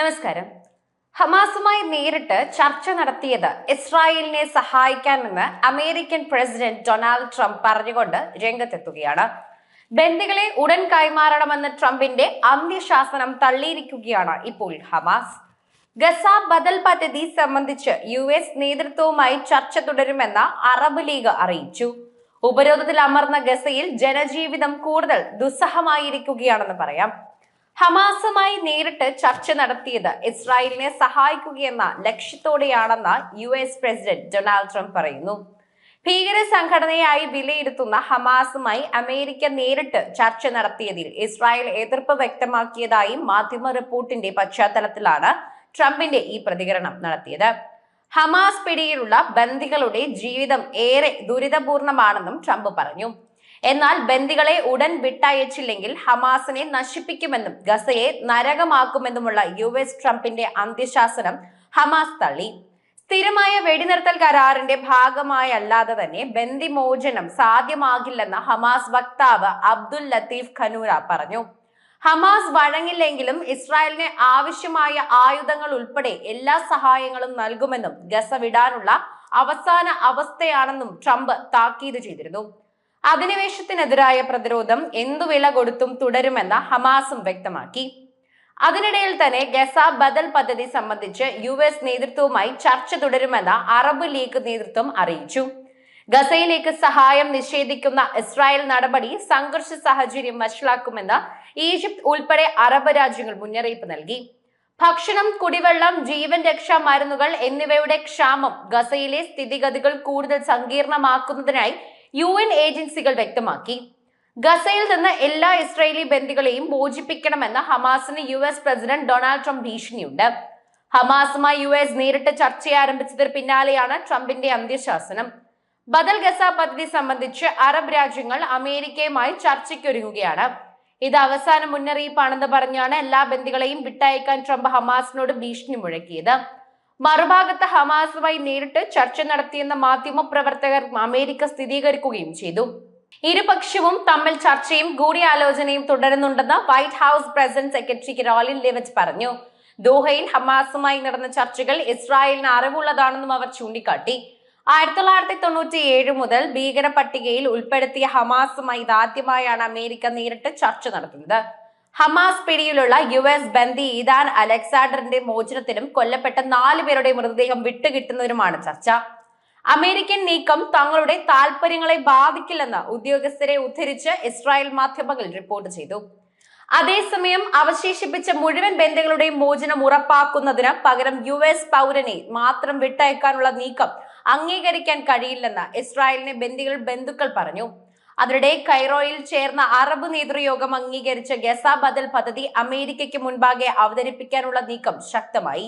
നമസ്കാരം. ഹമാസുമായി നേരിട്ട് ചർച്ച നടത്തിയത് ഇസ്രായേലിനെ സഹായിക്കാമെന്ന് അമേരിക്കൻ പ്രസിഡന്റ് ഡൊണാൾഡ് ട്രംപ് പറഞ്ഞുകൊണ്ട് രംഗത്തെത്തുകയാണ്. ബന്ദികളെ ഉടൻ കൈമാറണമെന്ന ട്രംപിന്റെ അന്ത്യശാസനം തള്ളിയിരിക്കുകയാണ് ഇപ്പോൾ ഹമാസ്. ഗസ ബദൽ പദ്ധതി സംബന്ധിച്ച് യു എസ് നേതൃത്വവുമായി ചർച്ച തുടരുമെന്ന് അറബ് ലീഗ് അറിയിച്ചു. ഉപരോധത്തിൽ അമർന്ന ഗസയിൽ ജനജീവിതം കൂടുതൽ ദുസ്സഹമായിരിക്കുകയാണെന്ന് പറയാം. ഹമാസുമായി നേരിട്ട് ചർച്ച നടത്തിയത് ഇസ്രായേലിനെ സഹായിക്കുകയെന്ന ലക്ഷ്യത്തോടെയാണെന്ന് U S president Donald Trump പറയുന്നു. ഭീകര സംഘടനയായി വിലയിരുത്തുന്ന ഹമാസുമായി അമേരിക്ക നേരിട്ട് ചർച്ച നടത്തിയതിൽ ഇസ്രായേൽ എതിർപ്പ് വ്യക്തമാക്കിയതായി മാധ്യമ റിപ്പോർട്ടിന്റെ പശ്ചാത്തലത്തിലാണ് ട്രംപിന്റെ ഈ പ്രതികരണം നടത്തിയത്. ഹമാസ് പിടിയിലുള്ള ബന്ദികളുടെ ജീവിതം ഏറെ ദുരിതപൂർണമാണെന്നും ട്രംപ് പറഞ്ഞു. എന്നാൽ ബന്ദികളെ ഉടൻ വിട്ടയച്ചില്ലെങ്കിൽ ഹമാസിനെ നശിപ്പിക്കുമെന്നും ഗസയെ നരകമാക്കുമെന്നുമുള്ള യു എസ് ട്രംപിന്റെ അന്ത്യശാസനം ഹമാസ് തള്ളി. സ്ഥിരമായ വെടിനിർത്തൽ കരാറിന്റെ ഭാഗമായല്ലാതെ തന്നെ ബന്ദിമോചനം സാധ്യമാകില്ലെന്ന് ഹമാസ് വക്താവ് അബ്ദുൽ ലത്തീഫ് ഖനൂര പറഞ്ഞു. ഹമാസ് വഴങ്ങില്ലെങ്കിലും ഇസ്രായേലിന് ആവശ്യമായ ആയുധങ്ങൾ ഉൾപ്പെടെ എല്ലാ സഹായങ്ങളും നൽകുമെന്നും ഗസ വിടാനുള്ള അവസാന അവസ്ഥയാണെന്നും ട്രംപ് താക്കീത് ചെയ്തിരുന്നു. അധിനിവേശത്തിനെതിരായ പ്രതിരോധം എന്തു വില കൊടുത്തും തുടരുമെന്ന് ഹമാസും വ്യക്തമാക്കി. അതിനിടയിൽ തന്നെ ഗസ ബദൽ പദ്ധതി സംബന്ധിച്ച് യു എസ് നേതൃത്വവുമായി ചർച്ച തുടരുമെന്ന് അറബ് ലീഗ് നേതൃത്വം അറിയിച്ചു. ഗസയിലേക്ക് സഹായം നിഷേധിക്കുന്ന ഇസ്രായേൽ നടപടി സംഘർഷ സാഹചര്യം വഷളാക്കുമെന്ന് ഈജിപ്ത് ഉൾപ്പെടെ അറബ് രാജ്യങ്ങൾ മുന്നറിയിപ്പ് നൽകി. ഭക്ഷണം കുടിവെള്ളം ജീവൻ രക്ഷാ മരുന്നുകൾ എന്നിവയുടെ ക്ഷാമം ഗസയിലെ സ്ഥിതിഗതികൾ കൂടുതൽ സങ്കീർണമാക്കുന്നതിനായി യു എൻ ഏജൻസികൾ വ്യക്തമാക്കി. ഗസയിൽ നിന്ന് എല്ലാ ഇസ്രായേലി ബന്ദികളെയും മോചിപ്പിക്കണമെന്ന് ഹമാസിന് U S president Donald Trump ഭീഷണിയുണ്ട്. ഹമാസുമായി യു എസ് നേരിട്ട് ചർച്ച ആരംഭിച്ചതിന് പിന്നാലെയാണ് ട്രംപിന്റെ അന്ത്യശാസനം. ബദൽ ഗസ പദ്ധതി സംബന്ധിച്ച് അറബ് രാജ്യങ്ങൾ അമേരിക്കയുമായി ചർച്ചയ്ക്കൊരുങ്ങുകയാണ്. ഇത് അവസാന മുന്നറിയിപ്പാണെന്ന് പറഞ്ഞാണ് എല്ലാ ബന്ദികളെയും വിട്ടയക്കാൻ ട്രംപ് ഹമാസിനോട് ഭീഷണി മുഴക്കിയത്. മറുഭാഗത്ത് ഹമാസുമായി നേരിട്ട് ചർച്ച നടത്തിയെന്ന മാധ്യമ പ്രവർത്തകർ അമേരിക്ക സ്ഥിരീകരിക്കുകയും ചെയ്തു. ഇരുപക്ഷവും തമ്മിൽ ചർച്ചയും കൂടിയാലോചനയും തുടരുന്നുണ്ടെന്ന് White House president secretary Karoline Leavitt പറഞ്ഞു. ദോഹയിൽ ഹമാസുമായി നടന്ന ചർച്ചകൾ ഇസ്രായേലിന് അറിവുള്ളതാണെന്നും അവർ ചൂണ്ടിക്കാട്ടി. ആയിരത്തി തൊള്ളായിരത്തി തൊണ്ണൂറ്റി ഏഴ് മുതൽ ഭീകര പട്ടികയിൽ ഉൾപ്പെടുത്തിയ ഹമാസുമായി ഇതാദ്യമായാണ് അമേരിക്ക നേരിട്ട് ചർച്ച നടത്തുന്നത്. ഹമാസ് പിടിയിലുള്ള യു എസ് ബന്ദി ഇദാൻ അലക്സാണ്ടറിന്റെ മോചനത്തിനും കൊല്ലപ്പെട്ട നാല് പേരുടെ മൃതദേഹം വിട്ടുകിട്ടുന്നതിനുമാണ് ചർച്ച. അമേരിക്കൻ നീക്കം തങ്ങളുടെ താൽപര്യങ്ങളെ ബാധിക്കില്ലെന്ന് ഉദ്യോഗസ്ഥരെ ഉദ്ധരിച്ച് ഇസ്രായേൽ മാധ്യമങ്ങൾ റിപ്പോർട്ട് ചെയ്തു. അതേസമയം അവശേഷിപ്പിച്ച മുഴുവൻ ബന്ധുക്കളുടെയും മോചനം ഉറപ്പാക്കുന്നതിന് പകരം യു എസ് പൗരനെ മാത്രം വിട്ടയക്കാനുള്ള നീക്കം അംഗീകരിക്കാൻ കഴിയില്ലെന്ന് ഇസ്രായേലിനെ ബന്ദികൾ ബന്ധുക്കൾ പറഞ്ഞു. അതിനിടെ കൈറോയിൽ ചേർന്ന അറബ് നേതൃയോഗം അംഗീകരിച്ച ഗസ ബദൽ പദ്ധതി അമേരിക്കയ്ക്ക് മുൻപാകെ അവതരിപ്പിക്കാനുള്ള നീക്കം ശക്തമായി.